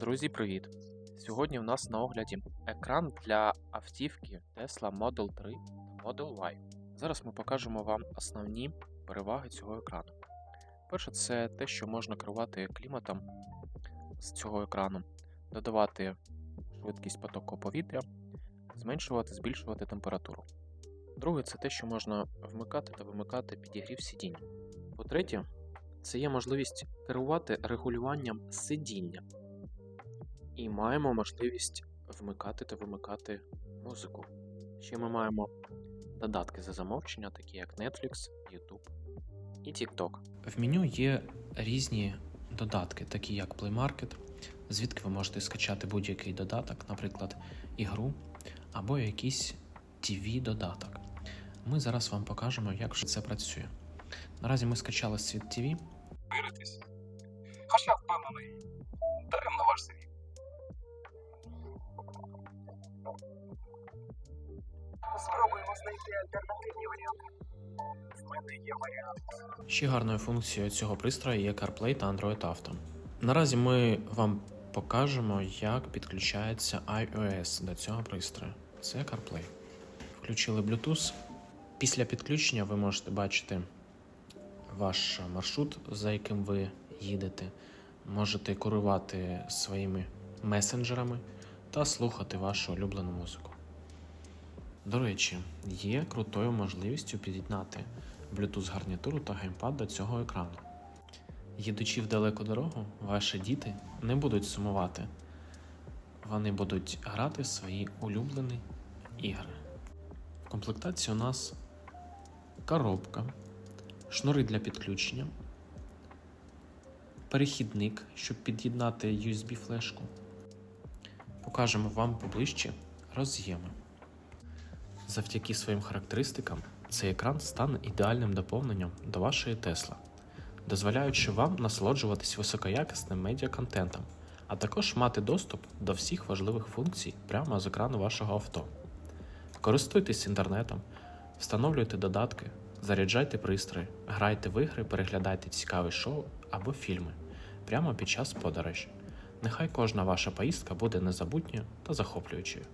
Друзі, привіт! Сьогодні в нас на огляді екран для автівки Tesla Model 3 та Model Y. Зараз ми покажемо вам основні переваги цього екрану. Перше, це те, що можна керувати кліматом з цього екрану, додавати швидкість потоку повітря, зменшувати, збільшувати температуру. Друге, це те, що можна вмикати та вимикати підігрів сидінь. По-третє, це є можливість керувати регулюванням сидіння. І маємо можливість вмикати та вимикати музику. Ще ми маємо додатки за замовчення, такі як Netflix, YouTube і TikTok. В меню є різні додатки, такі як Play Market, звідки ви можете скачати будь-який додаток, наприклад, ігру або якийсь TV-додаток. Ми зараз вам покажемо, як же це працює. Наразі ми скачали світ TV. виритись. Хоча впевнений, даремно ваш світ. Спробуємо знайти альтернативні варіанти. В мене є варіант. Ще гарною функцією цього пристрою є CarPlay та Android Auto. Наразі ми вам покажемо, як підключається iOS до цього пристрою. Це CarPlay. Включили Bluetooth. Після підключення ви можете бачити ваш маршрут, за яким ви їдете. Можете керувати своїми месенджерами та слухати вашу улюблену музику. До речі, є крутою можливістю під'єднати Bluetooth гарнітуру та геймпад до цього екрану. Їдучи в далеку дорогу, ваші діти не будуть сумувати. Вони будуть грати в свої улюблені ігри. В комплектації у нас коробка, шнури для підключення, перехідник, щоб під'єднати USB-флешку. Покажемо вам поближче роз'єми. Завдяки своїм характеристикам цей екран стане ідеальним доповненням до вашої Tesla, дозволяючи вам насолоджуватись високоякісним медіаконтентом, а також мати доступ до всіх важливих функцій прямо з екрану вашого авто. Користуйтесь інтернетом, встановлюйте додатки, заряджайте пристрої, грайте в ігри, переглядайте цікаві шоу або фільми прямо під час подорожі. Нехай кожна ваша поїздка буде незабутньою та захоплюючою.